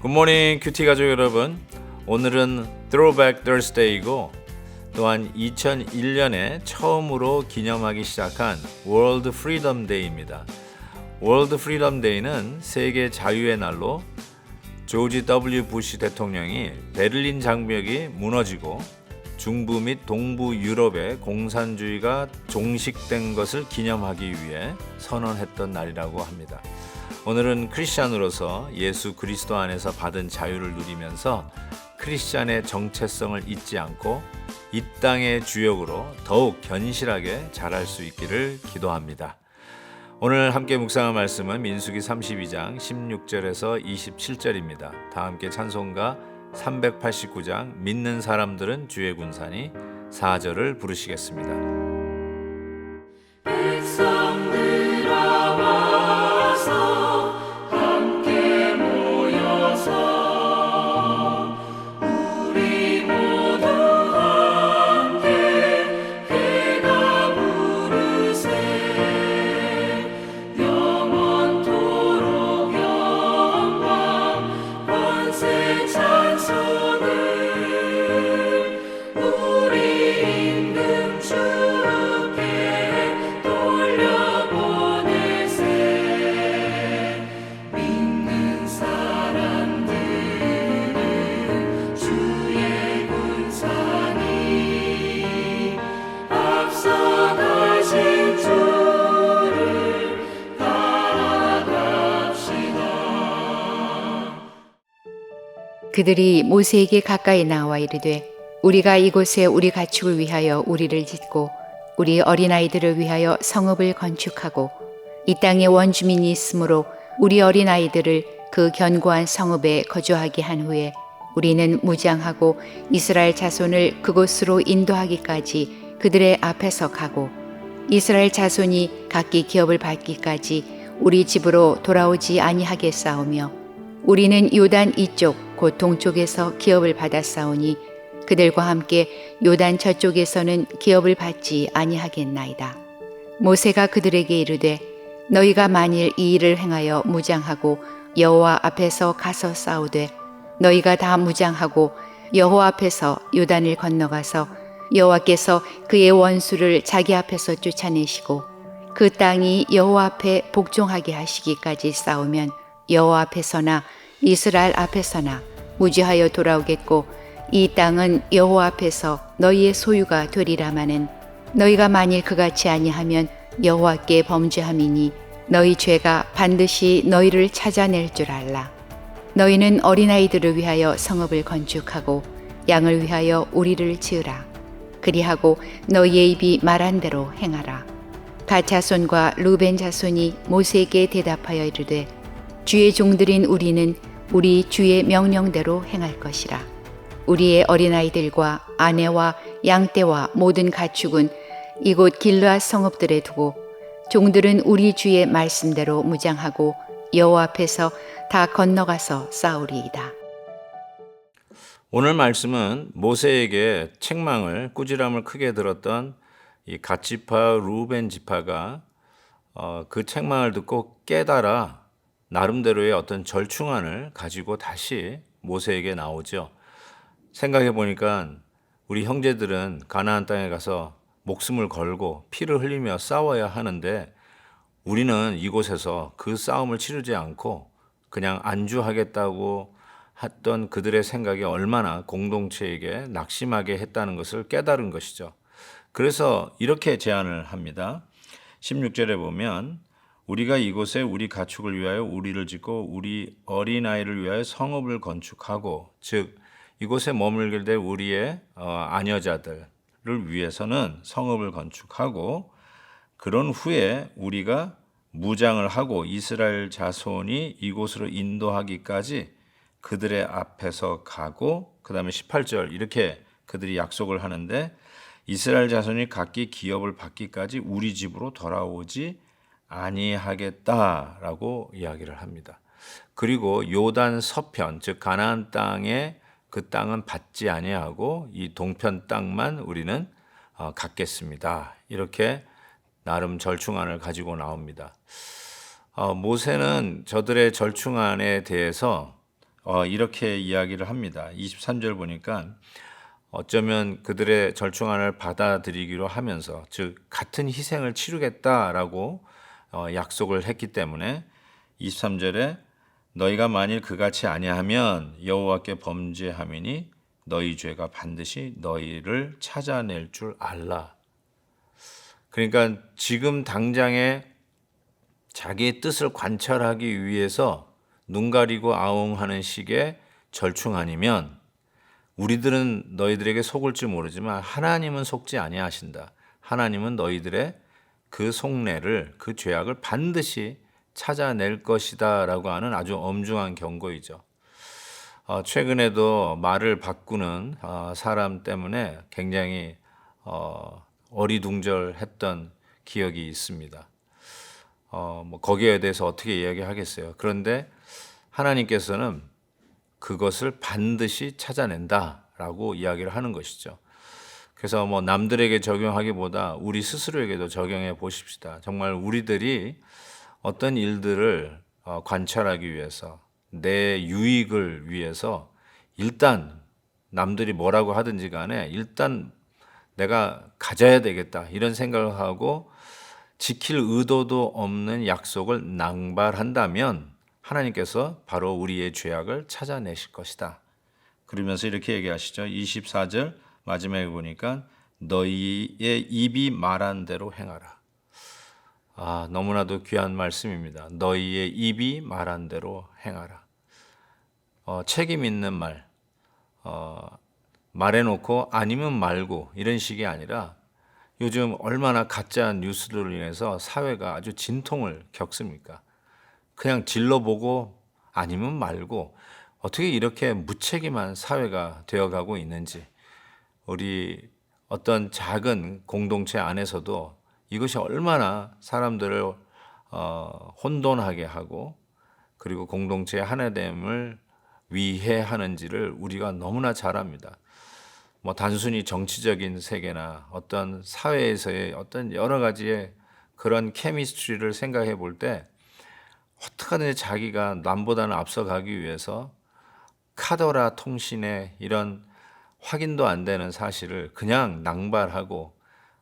굿모닝 큐티 가족 여러분. 오늘은 Throwback Thursday이고 또한 2001년에 처음으로 기념하기 시작한 World Freedom Day입니다. World Freedom Day는 세계 자유의 날로 조지 W 부시 대통령이 베를린 장벽이 무너지고 중부 및 동부 유럽의 공산주의가 종식된 것을 기념하기 위해 선언했던 날이라고 합니다. 오늘은 크리스찬으로서 예수 그리스도 안에서 받은 자유를 누리면서 크리스찬의 정체성을 잊지 않고 이 땅의 주역으로 더욱 견실하게 자랄 수 있기를 기도합니다. 오늘 함께 묵상할 말씀은 민수기 32장 16절에서 27절입니다. 다 함께 찬송가 389장 믿는 사람들은 주의 군산이 4절을 부르시겠습니다. 그들이 모세에게 가까이 나와 이르되 우리가 이곳에 우리 가축을 위하여 우리를 짓고 우리 어린아이들을 위하여 성읍을 건축하고 이 땅에 원주민이 있으므로 우리 어린아이들을 그 견고한 성읍에 거주하게 한 후에 우리는 무장하고 이스라엘 자손을 그곳으로 인도하기까지 그들의 앞에서 가고 이스라엘 자손이 각기 기업을 받기까지 우리 집으로 돌아오지 아니하겠사오며 우리는 요단 이쪽 곧 동쪽에서 기업을 받았사오니 그들과 함께 요단 저쪽에서는 기업을 받지 아니하겠나이다. 모세가 그들에게 이르되 너희가 만일 이 일을 행하여 무장하고 여호와 앞에서 가서 싸우되 너희가 다 무장하고 여호와 앞에서 요단을 건너가서 여호와께서 그의 원수를 자기 앞에서 쫓아내시고 그 땅이 여호와 앞에 복종하게 하시기까지 싸우면 여호와 앞에서나 이스라엘 앞에 서나 무지하여 돌아오겠고 이 땅은 여호와 앞에서 너희의 소유가 되리라마는 너희가 만일 그같이 아니하면 여호와께 범죄함이니 너희 죄가 반드시 너희를 찾아낼 줄 알라. 너희는 어린아이들을 위하여 성읍을 건축하고 양을 위하여 우리를 지으라. 그리하고 너희의 입이 말한 대로 행하라. 갓 자손과 루벤 자손이 모세에게 대답하여 이르되 주의 종들인 우리는 우리 주의 명령대로 행할 것이라. 우리의 어린아이들과 아내와 양떼와 모든 가축은 이곳 길르앗 성읍들에 두고 종들은 우리 주의 말씀대로 무장하고 여호와 앞에서 다 건너가서 싸우리이다. 오늘 말씀은 모세에게 책망을 꾸지람을 크게 들었던 이 갓지파 루벤 지파가 어, 그 책망을 듣고 깨달아 나름대로의 어떤 절충안을 가지고 다시 모세에게 나오죠. 생각해 보니까 우리 형제들은 가나안 땅에 가서 목숨을 걸고 피를 흘리며 싸워야 하는데 우리는 이곳에서 그 싸움을 치르지 않고 그냥 안주하겠다고 했던 그들의 생각이 얼마나 공동체에게 낙심하게 했다는 것을 깨달은 것이죠. 그래서 이렇게 제안을 합니다. 16절에 보면 우리가 이곳에 우리 가축을 위하여 우리를 짓고 우리 어린아이를 위하여 성읍을 건축하고 즉 이곳에 머물게 될 우리의 어, 아녀자들을 위해서는 성읍을 건축하고 그런 후에 우리가 무장을 하고 이스라엘 자손이 이곳으로 인도하기까지 그들의 앞에서 가고 그다음에 18절 이렇게 그들이 약속을 하는데 이스라엘 자손이 각기 기업을 받기까지 우리 집으로 돌아오지 아니하겠다라고 이야기를 합니다. 그리고 요단 서편 즉 가나안 땅에 그 땅은 받지 아니하고 이 동편 땅만 우리는 어, 갖겠습니다. 이렇게 나름 절충안을 가지고 나옵니다. 어, 모세는 저들의 절충안에 대해서 어, 이렇게 이야기를 합니다. 23절 보니까 어쩌면 그들의 절충안을 받아들이기로 하면서 즉 같은 희생을 치르겠다라고 어, 약속을 했기 때문에 23절에 너희가 만일 그같이 아니하면 여호와께 범죄함이니 너희 죄가 반드시 너희를 찾아낼 줄 알라. 그러니까 지금 당장에 자기의 뜻을 관철하기 위해서 눈 가리고 아웅하는 식의 절충 아니면 우리들은 너희들에게 속을지 모르지만 하나님은 속지 아니하신다. 하나님은 너희들의 그 속내를 그 죄악을 반드시 찾아낼 것이다라고 하는 아주 엄중한 경고이죠. 어, 최근에도 말을 바꾸는 어, 사람 때문에 굉장히 어, 어리둥절했던 기억이 있습니다. 어, 뭐 거기에 대해서 어떻게 이야기하겠어요. 그런데 하나님께서는 그것을 반드시 찾아낸다라고 이야기를 하는 것이죠. 그래서 뭐 남들에게 적용하기보다 우리 스스로에게도 적용해 보십시다. 정말 우리들이 어떤 일들을 어, 관찰하기 위해서 내 유익을 위해서 일단 남들이 뭐라고 하든지 간에 일단 내가 가져야 되겠다 이런 생각을 하고 지킬 의도도 없는 약속을 낭발한다면 하나님께서 바로 우리의 죄악을 찾아내실 것이다. 그러면서 이렇게 얘기하시죠. 24절 마지막에 보니까 너희의 입이 말한 대로 행하라. 아, 너무나도 귀한 말씀입니다. 너희의 입이 말한 대로 행하라. 어, 책임 있는 말, 어, 말해놓고 아니면 말고 이런 식이 아니라 요즘 얼마나 가짜 뉴스들로 인해서 사회가 아주 진통을 겪습니까? 그냥 질러보고 아니면 말고 어떻게 이렇게 무책임한 사회가 되어가고 있는지 우리 어떤 작은 공동체 안에서도 이것이 얼마나 사람들을 어, 혼돈하게 하고 그리고 공동체의 하나됨을 위해 하는지를 우리가 너무나 잘 압니다. 뭐 단순히 정치적인 세계나 어떤 사회에서의 어떤 여러 가지의 그런 케미스트리를 생각해 볼 때 어떻게든지 자기가 남보다는 앞서가기 위해서 카더라 통신의 이런 확인도 안 되는 사실을 그냥 낭발하고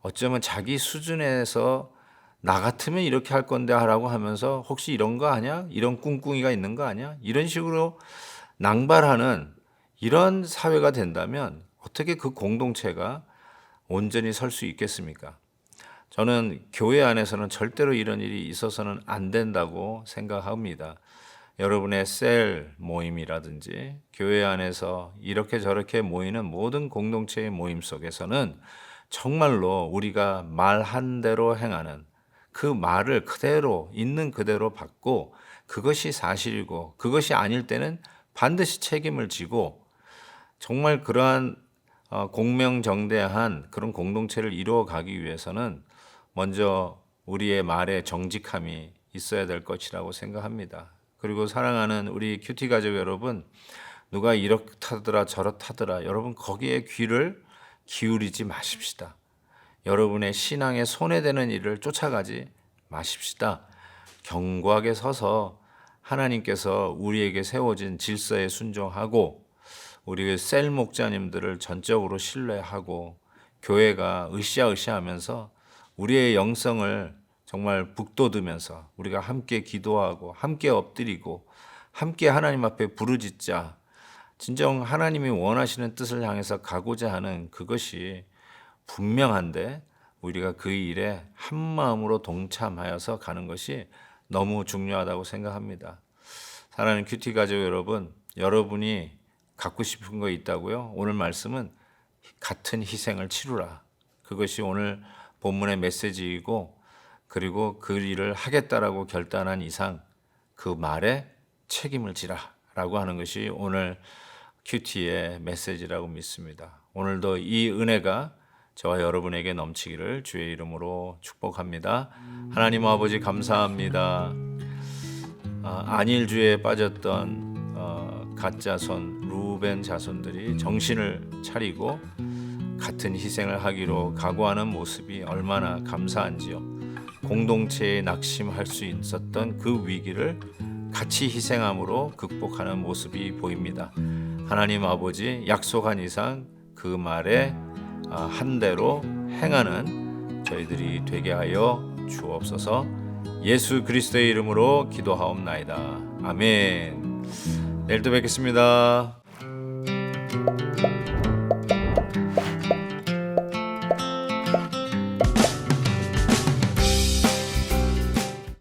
어쩌면 자기 수준에서 나 같으면 이렇게 할 건데 하라고 하면서 혹시 이런 거 아니야? 이런 꿍꿍이가 있는 거 아니야? 이런 식으로 낭발하는 이런 사회가 된다면 어떻게 그 공동체가 온전히 설 수 있겠습니까? 저는 교회 안에서는 절대로 이런 일이 있어서는 안 된다고 생각합니다. 여러분의 셀 모임이라든지 교회 안에서 이렇게 저렇게 모이는 모든 공동체의 모임 속에서는 정말로 우리가 말한 대로 행하는 그 말을 그대로 있는 그대로 받고 그것이 사실이고 그것이 아닐 때는 반드시 책임을 지고 정말 그러한 어, 공명정대한 그런 공동체를 이루어 가기 위해서는 먼저 우리의 말에 정직함이 있어야 될 것이라고 생각합니다. 그리고 사랑하는 우리 큐티 가족 여러분, 누가 이렇다더라 저렇다더라 여러분 거기에 귀를 기울이지 마십시다. 여러분의 신앙에 손해되는 일을 쫓아가지 마십시다. 견고하게 서서 하나님께서 우리에게 세워진 질서에 순종하고 우리 셀 목자님들을 전적으로 신뢰하고 교회가 으쌰으쌰하면서 우리의 영성을 정말 북돋으면서 우리가 함께 기도하고 함께 엎드리고 함께 하나님 앞에 부르짖자 진정 하나님이 원하시는 뜻을 향해서 가고자 하는 그것이 분명한데 우리가 그 일에 한 마음으로 동참하여서 가는 것이 너무 중요하다고 생각합니다. 사랑하는 큐티 가족 여러분, 여러분이 갖고 싶은 거 있다고요? 오늘 말씀은 같은 희생을 치루라. 그것이 오늘 본문의 메시지이고 그리고 그 일을 하겠다라고 결단한 이상 그 말에 책임을 지라라고 하는 것이 오늘 큐티의 메시지라고 믿습니다. 오늘도 이 은혜가 저와 여러분에게 넘치기를 주의 이름으로 축복합니다. 하나님 아버지 감사합니다. 아, 안일주에 빠졌던 어, 가짜손 루벤 자손들이 정신을 차리고 같은 희생을 하기로 각오하는 모습이 얼마나 감사한지요. 공동체에 낙심할 수 있었던 그 위기를 같이 희생함으로 극복하는 모습이 보입니다. 하나님 아버지 약속한 이상 그 말에 아, 한 대로 행하는 저희들이 되게 하여 주옵소서. 예수 그리스도의 이름으로 기도하옵나이다. 아멘. 내일 또 뵙겠습니다.